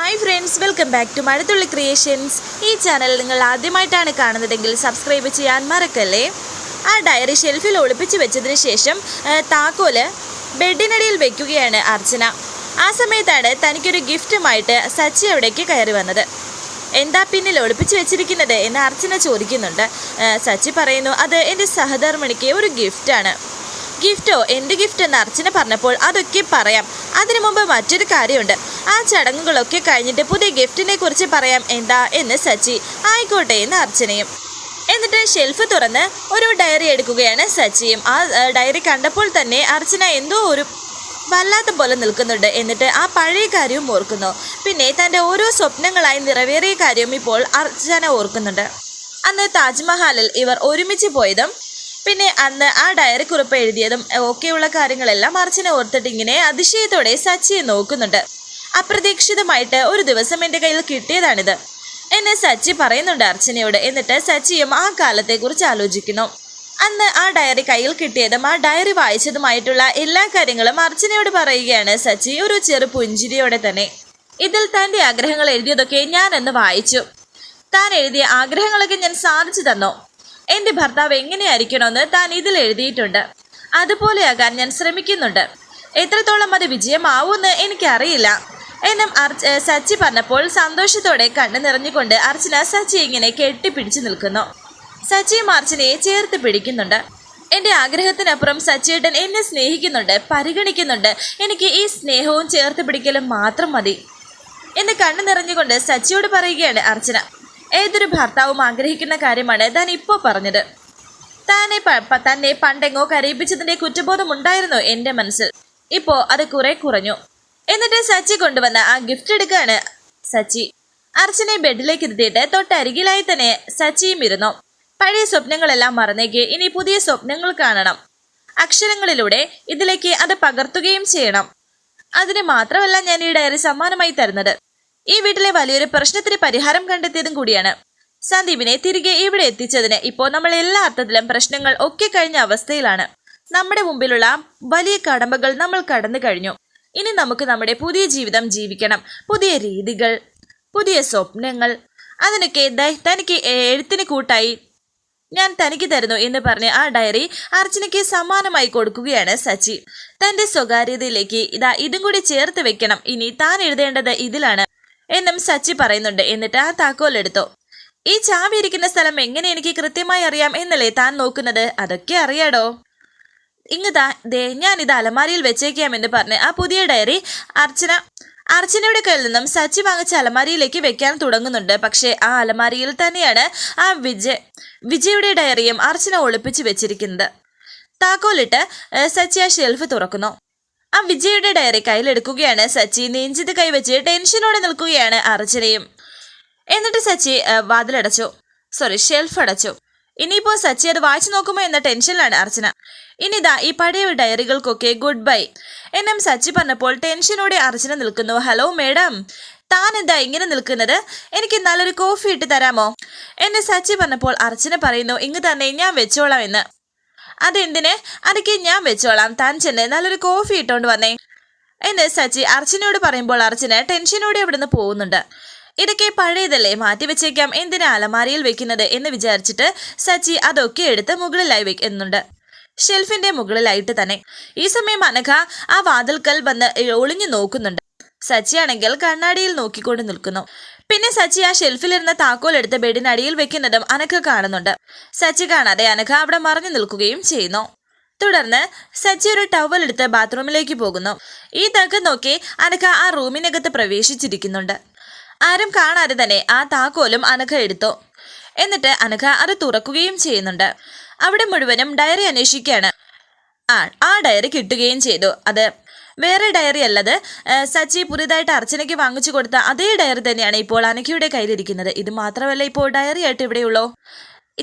Hi friends welcome back to Mazhathulli creations ഈ channel നിങ്ങൾ ആദ്യമായിട്ടാണ് കാണുന്നതെങ്കിൽ സബ്സ്ക്രൈബ് ചെയ്യാൻ മറക്കല്ലേ? ആ ഡയറി ഷെൽഫിൽ ഒളിപ്പിച്ച് വെച്ചതിന് ശേഷം താക്കോൽ ബെഡിനടിയിൽ വെക്കുകയാണ് അർച്ചന. ആ സമയത്താണ് തനിക്കൊരു ഗിഫ്റ്റുമായിട്ട് സച്ചി അവിടേക്ക് കയറി വന്നത്. എന്താ പിന്നിൽ ഒളിപ്പിച്ച് വെച്ചിരിക്കുന്നത് എന്ന് അർച്ചന ചോദിക്കുന്നുണ്ട്. സച്ചി പറയുന്നു അത് എന്റെ സഹധർമ്മിണിക്ക് ഒരു ഗിഫ്റ്റാണ്. ഗിഫ്റ്റോ? എന്ത് ഗിഫ്റ്റ് എന്ന് അർച്ചന പറഞ്ഞപ്പോൾ അതൊക്കെ പറയാം. അതിനു മുമ്പ് മറ്റൊരു കാര്യമുണ്ട്. ആ ചടങ്ങുകളൊക്കെ കഴിഞ്ഞിട്ട് പുതിയ ഗിഫ്റ്റിനെ കുറിച്ച് പറയാം എന്താ എന്ന് സച്ചി ആയിക്കോട്ടെ എന്ന് അർച്ചനയും. എന്നിട്ട് ഷെൽഫ് തുറന്ന് ഒരു ഡയറി എടുക്കുകയാണ് സച്ചിയും. ആ ഡയറി കണ്ടപ്പോൾ തന്നെ അർച്ചന എന്തോ ഒരു വല്ലാത്ത പോലെ നിൽക്കുന്നുണ്ട്. എന്നിട്ട് ആ പഴയ കാര്യവും ഓർക്കുന്നു. പിന്നെ തന്റെ ഓരോ സ്വപ്നങ്ങളായി നിറവേറിയ കാര്യവും ഇപ്പോൾ അർച്ചന ഓർക്കുന്നുണ്ട്. അന്ന് താജ്മഹാലിൽ ഇവർ ഒരുമിച്ച് പോയതും പിന്നെ അന്ന് ആ ഡയറി കുറിപ്പ് എഴുതിയതും ഒക്കെയുള്ള കാര്യങ്ങളെല്ലാം അർച്ചന ഓർത്തിട്ട് ഇങ്ങനെ അതിശയത്തോടെ സച്ചിയെ നോക്കുന്നുണ്ട്. അപ്രതീക്ഷിതമായിട്ട് ഒരു ദിവസം എന്റെ കയ്യിൽ കിട്ടിയതാണിത്. എന്നെ സച്ചി പറയുന്നുണ്ട് അർച്ചനയോട്. എന്നിട്ട് സച്ചിയും ആ കാലത്തെക്കുറിച്ച് ആലോചിക്കുന്നു. അന്ന് ആ ഡയറി കയ്യിൽ കിട്ടിയതും ആ ഡയറി വായിച്ചതുമായിട്ടുള്ള എല്ലാ കാര്യങ്ങളും അർച്ചനയോട് പറയുകയാണ് സച്ചി. ഒരു ചെറു പുഞ്ചിരിയോടെ തന്നെ. ഇതിൽ തന്റെ ആഗ്രഹങ്ങൾ എഴുതിയതൊക്കെ ഞാൻ എന്ന് വായിച്ചു. താൻ എഴുതിയ ആഗ്രഹങ്ങളൊക്കെ ഞാൻ സാധിച്ചു തന്നു. എന്റെ ഭർത്താവ് എങ്ങനെയായിരിക്കണമെന്ന് താൻ ഇതിൽ എഴുതിയിട്ടുണ്ട്. അതുപോലെയാകാൻ ഞാൻ ശ്രമിക്കുന്നുണ്ട്. എത്രത്തോളം അത് വിജയമാവുമെന്ന് എനിക്കറിയില്ല. എന്നും സച്ചി പറഞ്ഞപ്പോൾ സന്തോഷത്തോടെ കണ്ണു നിറഞ്ഞുകൊണ്ട് അർച്ചന സച്ചി ഇങ്ങനെ കെട്ടിപ്പിടിച്ചു നിൽക്കുന്നു. സച്ചിയും അർച്ചനയെ ചേർത്ത് പിടിക്കുന്നുണ്ട്. എന്റെ ആഗ്രഹത്തിനപ്പുറം സച്ചിയേട്ടൻ എന്നെ സ്നേഹിക്കുന്നുണ്ട് പരിഗണിക്കുന്നുണ്ട്. എനിക്ക് ഈ സ്നേഹവും ചേർത്ത് പിടിക്കലും മാത്രം മതി. എന്ന് കണ്ണു നിറഞ്ഞുകൊണ്ട് സച്ചിയോട് പറയുകയാണ് അർച്ചന. ഏതൊരു ഭർത്താവും ആഗ്രഹിക്കുന്ന കാര്യമാണ് താൻ ഇപ്പോൾ പറഞ്ഞത്. താനെ തന്നെ പണ്ടെങ്ങോ കരയിപ്പിച്ചതിന്റെ കുറ്റബോധം ഉണ്ടായിരുന്നു എന്റെ മനസ്സിൽ? ഇപ്പോൾ അത് കുറെ കുറഞ്ഞു. എന്നിട്ട് സച്ചി കൊണ്ടുവന്ന ആ ഗിഫ്റ്റ് എടുക്കുകയാണ് സച്ചി. അർച്ചനെ ബെഡിലേക്ക് ഇരുത്തിയിട്ട് തൊട്ടരികിലായി തന്നെ സച്ചിയും ഇരുന്നു. പഴയ സ്വപ്നങ്ങളെല്ലാം മറന്നേക്ക് ഇനി പുതിയ സ്വപ്നങ്ങൾ കാണണം. അക്ഷരങ്ങളിലൂടെ ഇതിലേക്ക് അത് പകർത്തുകയും ചെയ്യണം. അതിന് മാത്രമല്ല ഞാൻ ഈ ഡയറി സമ്മാനമായി തരുന്നത്. ഈ വീട്ടിലെ വലിയൊരു പ്രശ്നത്തിന് പരിഹാരം കണ്ടെത്തിയതും കൂടിയാണ്. സന്ദീപിനെ തിരികെ ഇവിടെ എത്തിച്ചതിന് ഇപ്പോൾ നമ്മൾ എല്ലാ അർത്ഥത്തിലും പ്രശ്നങ്ങൾ ഒക്കെ കഴിഞ്ഞ അവസ്ഥയിലാണ്. നമ്മുടെ മുമ്പിലുള്ള വലിയ കടമ്പകൾ നമ്മൾ കടന്നു കഴിഞ്ഞു. ഇനി നമുക്ക് നമ്മുടെ പുതിയ ജീവിതം ജീവിക്കണം. പുതിയ രീതികൾ പുതിയ സ്വപ്നങ്ങൾ. അതിനൊക്കെ തനിക്ക് എഴുത്തിന് കൂട്ടായി ഞാൻ തനിക്ക് തരുന്നു എന്ന് പറഞ്ഞ് ആ ഡയറി അർച്ചനയ്ക്ക് സമ്മാനമായി കൊടുക്കുകയാണ് സച്ചി. തന്റെ സ്വകാര്യതയിലേക്ക് ഇതാ ഇതും കൂടി ചേർത്ത് വെക്കണം. ഇനി താൻ എഴുതേണ്ടത് ഇതിലാണ് എന്നും സച്ചി പറയുന്നുണ്ട്. എന്നിട്ട് ആ താക്കോൽ എടുത്തു. ഈ ചാവി ഇരിക്കുന്ന സ്ഥലം എങ്ങനെ എനിക്ക് കൃത്യമായി അറിയാം എന്നല്ലേ താൻ നോക്കുന്നത്? അതൊക്കെ അറിയാടോ? ഇങ്ങതാ ദേ ഞാൻ ഇത് അലമാരിയിൽ വെച്ചേക്കാമെന്ന് പറഞ്ഞ് ആ പുതിയ ഡയറി അർച്ചന അർച്ചനയുടെ കയ്യിൽ നിന്നും സച്ചി വാങ്ങിച്ച അലമാരിയിലേക്ക് വെക്കാൻ തുടങ്ങുന്നുണ്ട്. പക്ഷേ ആ അലമാരിയിൽ തന്നെയാണ് ആ വിജയ് വിജയുടെ ഡയറിയും അർച്ചന ഒളിപ്പിച്ചു വെച്ചിരിക്കുന്നത്. താക്കോലിട്ട് സച്ചി ആ ഷെൽഫ് തുറക്കുന്നു. ആ വിജയുടെ ഡയറി കയ്യിലെടുക്കുകയാണ് സച്ചി നെഞ്ചിത് കൈവച്ച് ടെൻഷനോടെ നിൽക്കുകയാണ് അർച്ചനയും. എന്നിട്ട് സച്ചി വാതിലടച്ചു. സോറി ഷെൽഫ് അടച്ചു. ഇനിയിപ്പോ സച്ചി അത് വായിച്ചു നോക്കുമോ എന്ന ടെൻഷനിലാണ് അർച്ചന. ഇനിതാ ഈ പഴയ ഡയറികൾക്കൊക്കെ ഗുഡ് ബൈ. എന്നും സച്ചി പറഞ്ഞപ്പോൾ ടെൻഷനോടെ അർച്ചന നിൽക്കുന്നു. Hello madam. താൻ എന്താ ഇങ്ങനെ നിൽക്കുന്നത്? എനിക്ക് നല്ലൊരു കോഫി ഇട്ട് തരാമോ? എന്നെ സച്ചി പറഞ്ഞപ്പോൾ അർച്ചന പറയുന്നു ഇങ്ങ് തന്നെ ഞാൻ വെച്ചോളാം എന്ന്. അതെന്തിന്? അതൊക്കെ ഞാൻ വെച്ചോളാം. താൻ ചെന്ന് നല്ലൊരു കോഫി ഇട്ടോണ്ട് വന്നേ. എന്ന് സച്ചി അർച്ചനയോട് പറയുമ്പോൾ അർച്ചന ടെൻഷനോടെ അവിടുന്ന് പോകുന്നുണ്ട്. ഇതൊക്കെ പഴയതല്ലേ? മാറ്റി വെച്ചേക്കാം. എന്തിനാ അലമാരിയിൽ വെക്കുന്നത് എന്ന് വിചാരിച്ചിട്ട് സച്ചി അതൊക്കെ എടുത്ത് മുകളിലായി വെക്കുന്നുണ്ട് ഷെൽഫിന്റെ മുകളിലായിട്ട് തന്നെ. ഈ സമയം അനഘ ആ വാതിൽക്കൽ വന്ന് ഒളിഞ്ഞു നോക്കുന്നുണ്ട്. സച്ചി ആണെങ്കിൽ കണ്ണാടിയിൽ നോക്കിക്കൊണ്ട് നിൽക്കുന്നു. പിന്നെ സച്ചി ആ ഷെൽഫിലിരുന്ന താക്കോൽ എടുത്ത് ബെഡിനടിയിൽ വെക്കുന്നതും അനഘ കാണുന്നുണ്ട്. സച്ചി കാണാതെ അനഘ അവിടെ മറഞ്ഞു നിൽക്കുകയും ചെയ്യുന്നു. തുടർന്ന് സച്ചി ഒരു ടവൽ എടുത്ത് ബാത്റൂമിലേക്ക് പോകുന്നു. ഈ തക്കം നോക്കി അനഘ ആ റൂമിനകത്ത് പ്രവേശിച്ചിരിക്കുന്നുണ്ട്. ആരും കാണാതെ തന്നെ ആ താക്കോലും അനഘ എടുത്തു. എന്നിട്ട് അനഘ അത് തുറക്കുകയും ചെയ്യുന്നുണ്ട്. അവിടെ മുഴുവനും ഡയറി അന്വേഷിക്കുകയാണ്. ആ ആ ഡയറി കിട്ടുകയും ചെയ്തു. അത് വേറെ ഡയറി അല്ലത് സച്ചി പുതിയതായിട്ട് അർച്ചനയ്ക്ക് വാങ്ങിച്ചു കൊടുത്ത അതേ ഡയറി തന്നെയാണ് ഇപ്പോൾ അനഘയുടെ കയ്യിലിരിക്കുന്നത്. ഇത് മാത്രമല്ല ഇപ്പോൾ ഡയറി ആയിട്ട് ഇവിടെയുള്ളൂ.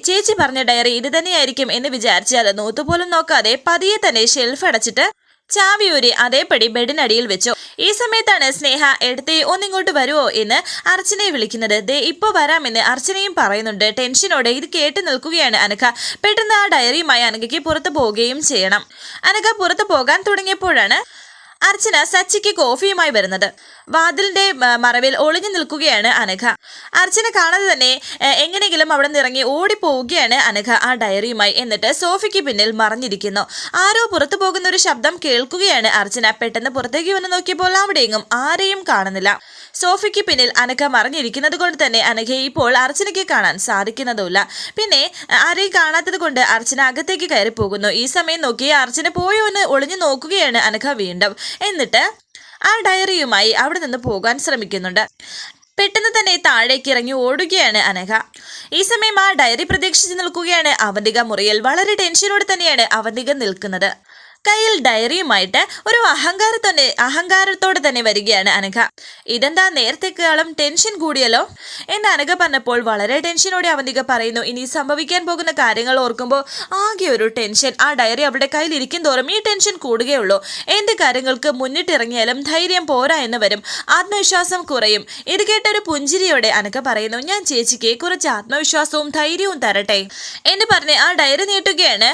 ചേച്ചി പറഞ്ഞ ഡയറി ഇത് തന്നെയായിരിക്കും എന്ന് വിചാരിച്ചാൽ നോത്തുപോലും നോക്കാതെ പതിയെ തന്നെ ഷെൽഫ് അടച്ചിട്ട് ചാവിയൂരി അതേപടി ബെഡിനടിയിൽ വെച്ചു. ഈ സമയത്താണ് സ്നേഹ എടുത്തേ ഒന്നിങ്ങോട്ട് വരുമോ എന്ന് അർച്ചനയെ വിളിക്കുന്നത്. ദേ ഇപ്പോൾ വരാമെന്ന് അർച്ചനയും പറയുന്നുണ്ട്. ടെൻഷനോടെ ഇത് കേട്ട് നിൽക്കുകയാണ് അനഘ. പെട്ടെന്ന് ആ ഡയറിയുമായി അനഘയ്ക്ക് പുറത്തു പോവുകയും ചെയ്യണം. അനഘ പുറത്തു പോകാൻ തുടങ്ങിയപ്പോഴാണ് അർച്ചന സച്ചിക്ക് കോഫിയുമായി വരുന്നത്. വാതിലിന്റെ മറവിൽ ഒളിഞ്ഞു നിൽക്കുകയാണ് അനഘ. അർച്ചന കാണാതെ തന്നെ എങ്ങനെയെങ്കിലും അവിടെ നിന്ന് ഇറങ്ങി ഓടിപ്പോവുകയാണ് അനഘ ആ ഡയറിയുമായി. എന്നിട്ട് സോഫിക്ക് പിന്നിൽ മറഞ്ഞിരിക്കുന്നു. ആരോ പുറത്തു പോകുന്ന ഒരു ശബ്ദം കേൾക്കുകയാണ് അർച്ചന. പെട്ടെന്ന് പുറത്തേക്ക് വന്ന് നോക്കിയപ്പോൾ അവിടെയെങ്ങും ആരെയും കാണുന്നില്ല. സോഫിക്ക് പിന്നിൽ അനഘ മറിഞ്ഞിരിക്കുന്നത് കൊണ്ട് തന്നെ അനഘയെ ഇപ്പോൾ അർച്ചനയ്ക്ക് കാണാൻ സാധിക്കുന്നതുമില്ല. പിന്നെ ആരെയും കാണാത്തത് കൊണ്ട് അർച്ചന അകത്തേക്ക് കയറി പോകുന്നു. ഈ സമയം നോക്കി അർച്ചന പോയോ എന്ന് ഒളിഞ്ഞു നോക്കുകയാണ് അനഘ വീണ്ടും. എന്നിട്ട് ആ ഡയറിയുമായി അവിടെ നിന്ന് പോകാൻ ശ്രമിക്കുന്നുണ്ട്. പെട്ടെന്ന് തന്നെ താഴേക്ക് ഇറങ്ങി ഓടുകയാണ് അനഘ. ഈ സമയം ആ ഡയറി പ്രതീക്ഷിച്ച് നിൽക്കുകയാണ് അവന്തിക മുറിയിൽ. വളരെ ടെൻഷനോടെ തന്നെയാണ് അവന്തിക നിൽക്കുന്നത്. കയ്യിൽ ഡയറിയുമായിട്ട് ഒരു അഹങ്കാരത്തോടെ അഹങ്കാരത്തോടെ തന്നെ വരികയാണ് അനഘ. ഇതെന്താ നേരത്തെക്കാളും ടെൻഷൻ കൂടിയല്ലോ? എന്ന് അനഘ പറഞ്ഞപ്പോൾ വളരെ ടെൻഷനോടെ അവന്തിക പറയുന്നു ഇനി സംഭവിക്കാൻ പോകുന്ന കാര്യങ്ങൾ ഓർക്കുമ്പോൾ ആകെ ഒരു ടെൻഷൻ. ആ ഡയറി അവളുടെ കയ്യിൽ ഇരിക്കും തോറും ഈ ടെൻഷൻ കൂടുകയുള്ളൂ. എന്ത് കാര്യങ്ങൾക്ക് മുന്നിട്ടിറങ്ങിയാലും ധൈര്യം പോരാ എന്ന് വരും. ആത്മവിശ്വാസം കുറയും. ഇത് കേട്ടൊരു പുഞ്ചിരിയോടെ അനക്ക പറയുന്നു ഞാൻ ചേച്ചിക്ക് കുറച്ച് ആത്മവിശ്വാസവും ധൈര്യവും തരട്ടെ. എന്ന് പറഞ്ഞ് ആ ഡയറി നീട്ടുകയാണ്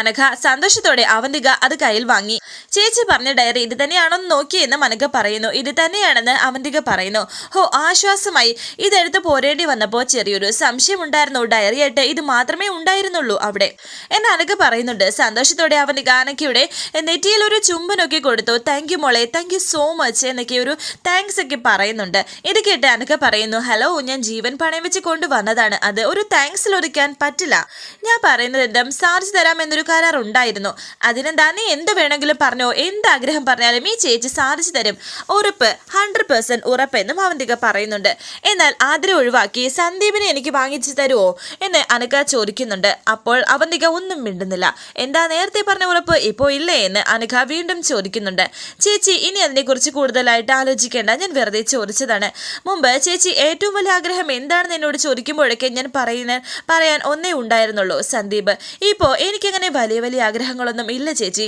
അനഘ. സന്തോഷത്തോടെ അവന്തിക അത് കയ്യിൽ വാങ്ങി. ചേച്ചി പറഞ്ഞ ഡയറി ഇത് തന്നെയാണെന്ന് നോക്കിയെന്ന് മനക പറയുന്നു. ഇത് തന്നെയാണെന്ന് അവന്തിക പറയുന്നു. ഹോ ആശ്വാസമായി. ഇതെടുത്ത് പോരേണ്ടി വന്നപ്പോൾ ചെറിയൊരു സംശയമുണ്ടായിരുന്നു. ഡയറിയായിട്ട് ഇത് മാത്രമേ ഉണ്ടായിരുന്നുള്ളൂ അവിടെ. എന്ന് അനക പറയുന്നുണ്ട്. സന്തോഷത്തോടെ അവന്തിക ഗാനക്കിയുടെ നെറ്റിയിൽ ഒരു ചുംബനൊക്കെ കൊടുത്തു. താങ്ക് യു മോളെ. താങ്ക് യു സോ മച്ച് എന്നൊക്കെ ഒരു താങ്ക്സ് ഒക്കെ പറയുന്നുണ്ട്. ഇത് കേട്ട് അനഘ പറയുന്നു. ഹലോ ഞാൻ ജീവൻ പണയം വെച്ച് കൊണ്ടുവന്നതാണ് അത് ഒരു താങ്ക്സിൽ ഒതുക്കാൻ പറ്റില്ല. ഞാൻ പറയുന്നത് എന്തും സാധിച്ചു തരാം എന്നൊരു കരാർ ഉണ്ടായിരുന്നു അതിനെന്താ നീ എന്ത് വേണമെങ്കിലും പറഞ്ഞോ എന്ത് ആഗ്രഹം പറഞ്ഞാലും ഈ ചേച്ചി സാധിച്ചു തരും. ഉറപ്പ് ഹൺഡ്രഡ് പേഴ്സെന്റ് ഉറപ്പെന്നും അവന്തിക പറയുന്നുണ്ട്. എന്നാൽ ആതിര ഒഴിവാക്കി സന്ദീപിനെ എനിക്ക് വാങ്ങിച്ചു തരുമോ എന്ന് അനക ചോദിക്കുന്നുണ്ട്. അപ്പോൾ അവന്തിക ഒന്നും മിണ്ടുന്നില്ല. എന്താ നേരത്തെ പറഞ്ഞ ഉറപ്പ് ഇപ്പോ ഇല്ലേ എന്ന് അനക വീണ്ടും ചോദിക്കുന്നുണ്ട്. ചേച്ചി ഇനി അതിനെക്കുറിച്ച് കൂടുതലായിട്ട് ആലോചിക്കേണ്ട. ഞാൻ വെറുതെ ചോദിച്ചതാണ്. മുമ്പ് ചേച്ചി ഏറ്റവും വലിയ ആഗ്രഹം എന്താണെന്ന് എന്നോട് ചോദിക്കുമ്പോഴൊക്കെ ഞാൻ പറയുന്ന പറയാൻ ഒന്നേ ഉണ്ടായിരുന്നുള്ളൂ സന്ദീപ്. ഇപ്പോൾ എനിക്കങ്ങനെ വലിയ വലിയ ആഗ്രഹങ്ങളൊന്നും ഇല്ല ചേച്ചി.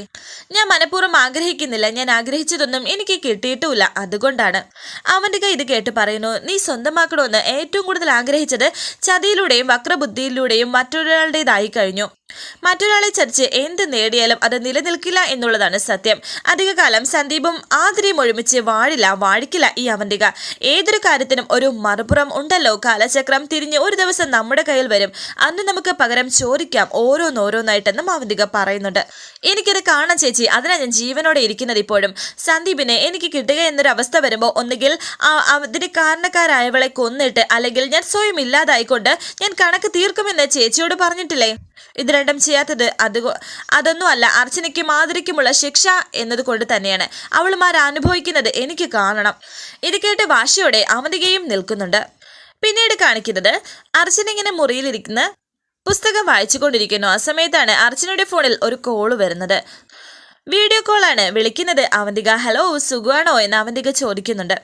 ഞാൻ മനഃപൂർവം ആഗ്രഹിക്കുന്നില്ല. ഞാൻ ആഗ്രഹിച്ചതൊന്നും എനിക്ക് കിട്ടിയിട്ടുമില്ല. അതുകൊണ്ടാണ്. അവന്റെ ഇത് കേട്ട് പറയുന്നു നീ സ്വന്തമാക്കണമെന്ന് ഏറ്റവും കൂടുതൽ ആഗ്രഹിച്ചത് ചതിയിലൂടെയും വക്രബുദ്ധിയിലൂടെയും മറ്റൊരാളുടേതായി കഴിഞ്ഞു. മറ്റൊരാളെ ചതിച്ച് എന്ത് നേടിയാലും അത് നിലനിൽക്കില്ല എന്നുള്ളതാണ് സത്യം. അധികകാലം സന്ദീപും ആതിരയും ഒഴിമിച്ച് വാഴില്ല വാഴിക്കില്ല ഈ അവന്തിക. ഏതൊരു കാര്യത്തിനും ഒരു മറുപുറം ഉണ്ടല്ലോ. കാലചക്രം തിരിഞ്ഞ് ഒരു ദിവസം നമ്മുടെ കയ്യിൽ വരും. അന്ന് നമുക്ക് പകരം ചോദിക്കാം ഓരോന്നോരോന്നായിട്ടെന്നും അവന്തിക പറയുന്നുണ്ട്. എനിക്കത് കാണാൻ ചേച്ചി. അതിനാണ് ഞാൻ ജീവനോടെ ഇരിക്കുന്നത് ഇപ്പോഴും. സന്ദീപിനെ എനിക്ക് കിട്ടുക എന്നൊരു അവസ്ഥ വരുമ്പോൾ ഒന്നുകിൽ അതിന് കാരണക്കാരായവളെ കൊന്നിട്ട് അല്ലെങ്കിൽ ഞാൻ സ്വയം ഇല്ലാതായിക്കൊണ്ട് ഞാൻ കണക്ക് തീർക്കുമെന്ന് ചേച്ചിയോട് പറഞ്ഞിട്ടില്ലേ? ഇത് രണ്ടും ചെയ്യാത്തത് അത് അതൊന്നുമല്ല അർച്ചനയ്ക്കും മാതിരിക്കുമുള്ള ശിക്ഷ എന്നതുകൊണ്ട് തന്നെയാണ് അവളുമാർ അനുഭവിക്കുന്നത് എനിക്ക് കാണണം. ഇത് കേട്ട് വാശിയോടെ അമതികയും നിൽക്കുന്നുണ്ട്. പിന്നീട് കാണിക്കുന്നത് അർച്ചന ഇങ്ങനെ മുറിയിലിരിക്കുന്ന പുസ്തകം വായിച്ചുകൊണ്ടിരിക്കുന്നു. ആ സമയത്താണ് അർച്ചനയുടെ ഫോണിൽ ഒരു കോൾ വരുന്നത്. വീഡിയോ കോളാണ് വിളിക്കുന്നത് അവന്തിക. ഹലോ സുഖമാണോ എന്ന് അവന്തിക ചോദിക്കുന്നുണ്ട്.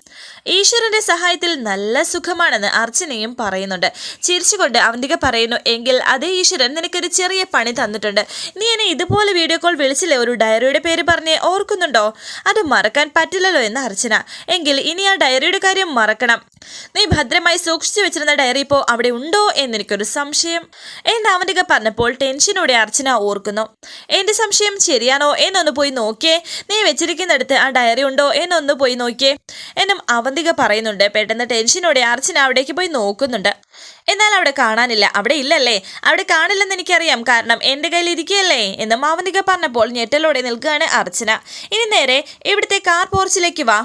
ഈശ്വരന്റെ സഹായത്തിൽ നല്ല സുഖമാണെന്ന് അർച്ചനയും പറയുന്നുണ്ട്. ചിരിച്ചുകൊണ്ട് അവന്തിക പറയുന്നു എങ്കിൽ അതേ ഈശ്വരൻ നിനക്കൊരു ചെറിയ പണി തന്നിട്ടുണ്ട്. നീ എന്നെ ഇതുപോലെ വീഡിയോ കോൾ വിളിച്ചില്ലേ? ഒരു ഡയറിയുടെ പേര് പറഞ്ഞ് ഓർക്കുന്നുണ്ടോ? അത് മറക്കാൻ പറ്റില്ലല്ലോ എന്ന് അർച്ചന. എങ്കിൽ ഇനി ആ ഡയറിയുടെ കാര്യം മറക്കണം. നീ ഭദ്രമായി സൂക്ഷിച്ചു വെച്ചിരുന്ന ഡയറി ഇപ്പോ അവിടെ ഉണ്ടോ എന്നെനിക്കൊരു സംശയം. എന്ന് അവന്തിക പറഞ്ഞപ്പോൾ ടെൻഷനോടെ അർച്ചന ഓർക്കുന്നു. എന്റെ സംശയം ശരിയാണോ? എന്നൊന്ന് പോയി നോക്കിയേ. നീ വെച്ചിരിക്കുന്നിടത്ത് ആ ഡയറി ഉണ്ടോ? എന്നൊന്ന് പോയി നോക്കിയേ. എന്നും അവന്തിക പറയുന്നുണ്ട് പെട്ടെന്ന് ടെൻഷനോടെ അർച്ചന അവിടേക്ക് പോയി നോക്കുന്നുണ്ട്. എന്നാൽ അവിടെ കാണാനില്ല. അവിടെ ഇല്ലല്ലേ? അവിടെ കാണില്ലെന്ന് എനിക്കറിയാം. കാരണം എന്റെ കയ്യിൽ ഇരിക്കുകയല്ലേ എന്ന് മാവന്തിക പറഞ്ഞപ്പോൾ ഞെട്ടലോടെ നിൽക്കുകയാണ് അർച്ചന. ഇനി നേരെ ഇവിടുത്തെ കാർ പോർച്ചിലേക്ക് വാ.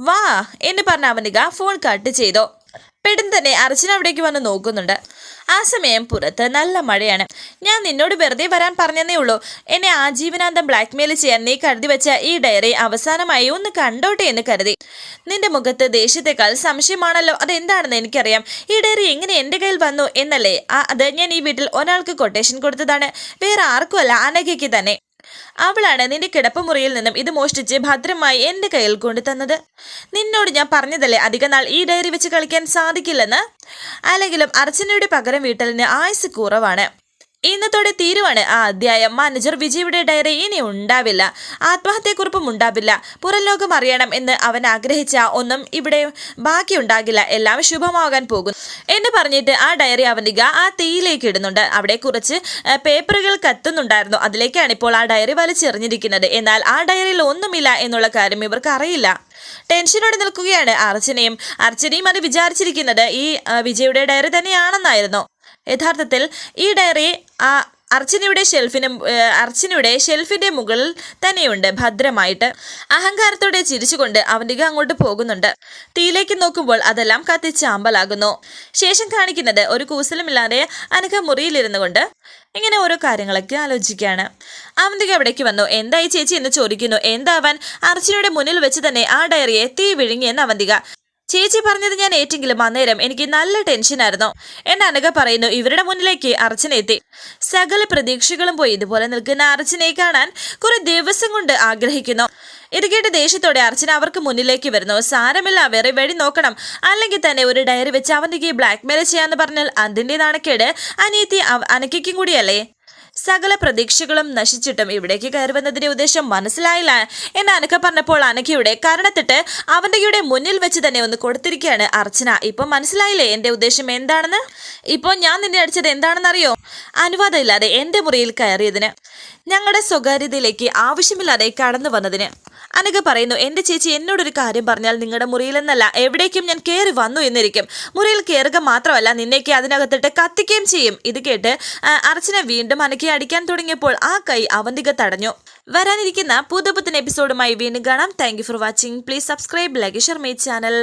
വാ? എന്ന് പറഞ്ഞ അവന്തിക ഫോൺ കട്ട് ചെയ്തു. പെട്ടെന്ന് തന്നെ അർച്ചന അവിടേക്ക് വന്ന് നോക്കുന്നുണ്ട്. ആ സമയം പുറത്ത് നല്ല മഴയാണ്. ഞാൻ നിന്നോട് വെറുതെ വരാൻ പറഞ്ഞതേ ഉള്ളൂ. എന്നെ ആജീവനാന്തം ബ്ലാക്ക്മെയിൽ ചെയ്യാൻ നീ കരുതി വെച്ച ഈ ഡയറി അവസാനമായി ഒന്ന് കണ്ടോട്ടെ എന്ന് കരുതി. നിന്റെ മുഖത്ത് ദേഷ്യത്തെക്കാൾ സംശയമാണല്ലോ. അതെന്താണെന്ന് എനിക്കറിയാം. ഈ ഡയറി എങ്ങനെ എന്റെ കയ്യിൽ വന്നു എന്നല്ലേ? അത് ഞാൻ ഈ വീട്ടിൽ ഒരാൾക്ക് കൊട്ടേഷൻ കൊടുത്തതാണ്. വേറെ ആർക്കുമല്ല അനഘയ്ക്ക് തന്നെ. അവളാണ് നിന്റെ കിടപ്പുമുറിയിൽ നിന്നും ഇത് മോഷ്ടിച്ച് ഭദ്രമായി എന്റെ കയ്യിൽ കൊണ്ടു തന്നത് നിന്നോട് ഞാൻ പറഞ്ഞതല്ലേ അധികനാൾ ഈ ഡയറി വെച്ച് കളിക്കാൻ സാധിക്കില്ലെന്ന്? അല്ലെങ്കിലും അർച്ചനയുടെ പകരം വീട്ടലിന് ആയുസ് കുറവാണ്. ഇന്നത്തോടെ തീരുവാണ് ആ അധ്യായം. മാനേജർ വിജയുടെ ഡയറി ഇനി ഉണ്ടാവില്ല. ആത്മഹത്യക്കുറിപ്പും ഉണ്ടാവില്ല. പുറം ലോകം അറിയണം എന്ന് അവൻ ആഗ്രഹിച്ച ഒന്നും ഇവിടെ ബാക്കിയുണ്ടാകില്ല എല്ലാം ശുഭമാകാൻ പോകും എന്ന് പറഞ്ഞിട്ട് ആ ഡയറി അവനിക ആ തീയിലേക്ക് ഇടുന്നുണ്ട്. അവിടെ കുറച്ച് പേപ്പറുകൾ കത്തുന്നുണ്ടായിരുന്നു. അതിലേക്കാണ് ഇപ്പോൾ ആ ഡയറി വലിച്ചെറിഞ്ഞിരിക്കുന്നത്. എന്നാൽ ആ ഡയറിയിൽ ഒന്നുമില്ല എന്നുള്ള കാര്യം ഇവർക്ക് അറിയില്ല. ടെൻഷനോടെ നിൽക്കുകയാണ് അർച്ചനയും. അർച്ചനയും അത് വിചാരിച്ചിരിക്കുന്നത് ഈ വിജയുടെ ഡയറി തന്നെയാണെന്നായിരുന്നു. യഥാർത്ഥത്തിൽ ഈ ഡയറി അർച്ചനയുടെ ഷെൽഫിന് അർച്ചനയുടെ ഷെൽഫിന്റെ മുകളിൽ തന്നെയുണ്ട് ഭദ്രമായിട്ട്. അഹങ്കാരത്തോടെ ചിരിച്ചുകൊണ്ട് അവന്തിക അങ്ങോട്ട് പോകുന്നുണ്ട്. തീയിലേക്ക് നോക്കുമ്പോൾ അതെല്ലാം കത്തിച്ചാമ്പലാകുന്നു ശേഷം കാണിക്കുന്നത് ഒരു കൂസലുമില്ലാതെ അനക മുറിയിലിരുന്നു കൊണ്ട് ഇങ്ങനെ ഓരോ കാര്യങ്ങളൊക്കെ ആലോചിക്കുകയാണ്. അവന്തിക അവിടേക്ക് വന്നു. എന്തായി ചേച്ചി എന്ന് ചോദിക്കുന്നു. എന്താവാൻ അർച്ചനയുടെ മുന്നിൽ വെച്ച് തന്നെ ആ ഡയറിയെ തീ വിഴുങ്ങിയെന്ന് അവന്തിക ചേച്ചി പറഞ്ഞത് ഞാൻ ഏറ്റെങ്കിലും അന്നേരം എനിക്ക് നല്ല ടെൻഷനായിരുന്നു എന്നെ അനക പറയുന്നു ഇവരുടെ മുന്നിലേക്ക് അർച്ചന എത്തി. സകല പ്രതീക്ഷകളും പോയി. ഇതുപോലെ നിൽക്കുന്ന അർച്ചനയെ കാണാൻ കുറെ ദിവസം കൊണ്ട് ആഗ്രഹിക്കുന്നു. ഇത് കേട്ട് ദേഷ്യത്തോടെ അർച്ചന അവർക്ക് മുന്നിലേക്ക് വരുന്നു. സാരമില്ല വേറെ വഴി നോക്കണം. അല്ലെങ്കിൽ തന്നെ ഒരു ഡയറി വെച്ച് അവന്റെ ബ്ലാക്ക്മെയിൽ ചെയ്യാന്ന് പറഞ്ഞാൽ അതിന്റെ നാണക്കേട് അനിയത്തി അനക്കും കൂടിയല്ലേ? സകല പ്രതീക്ഷകളും നശിച്ചിട്ടും ഇവിടേക്ക് കയറി വന്നതിന്റെ ഉദ്ദേശം മനസ്സിലായില്ല എന്ന് അനക്ക പറഞ്ഞപ്പോൾ അനക്കയുടെ കരണത്തിട്ട് അവന്റെ മുന്നിൽ വെച്ച് തന്നെ ഒന്ന് കൊടുത്തിരിക്കുകയാണ് അർച്ചന. ഇപ്പൊ മനസ്സിലായില്ലേ എന്റെ ഉദ്ദേശം എന്താണെന്ന്? ഇപ്പോൾ ഞാൻ നിന്നെ അടിച്ചത് എന്താണെന്നറിയോ? അനുവാദം ഇല്ലാതെ എന്റെ മുറിയിൽ കയറിയതിന് ഞങ്ങളുടെ സ്വകാര്യതയിലേക്ക് ആവശ്യമില്ലാതെ കടന്നു വന്നതിന്. അനക പറയുന്നു എന്റെ ചേച്ചി എന്നോടൊരു കാര്യം പറഞ്ഞാൽ നിങ്ങളുടെ മുറിയിലെന്നല്ല എവിടേക്കും ഞാൻ കയറി വന്നു എന്നിരിക്കും. മുറിയിൽ കയറുക മാത്രമല്ല നിന്നേക്ക് അതിനകത്തിട്ട് കത്തിക്കുകയും ചെയ്യും. ഇത് കേട്ട് അർച്ചനെ വീണ്ടും അനക്കെ അടിക്കാൻ തുടങ്ങിയപ്പോൾ ആ കൈ അവന്തിക തടഞ്ഞു. വരാനിരിക്കുന്ന പുതുപുത്തൻ എപ്പിസോഡുമായി വീണ്ടും കാണാം. Thank for watching please subscribe like share my channel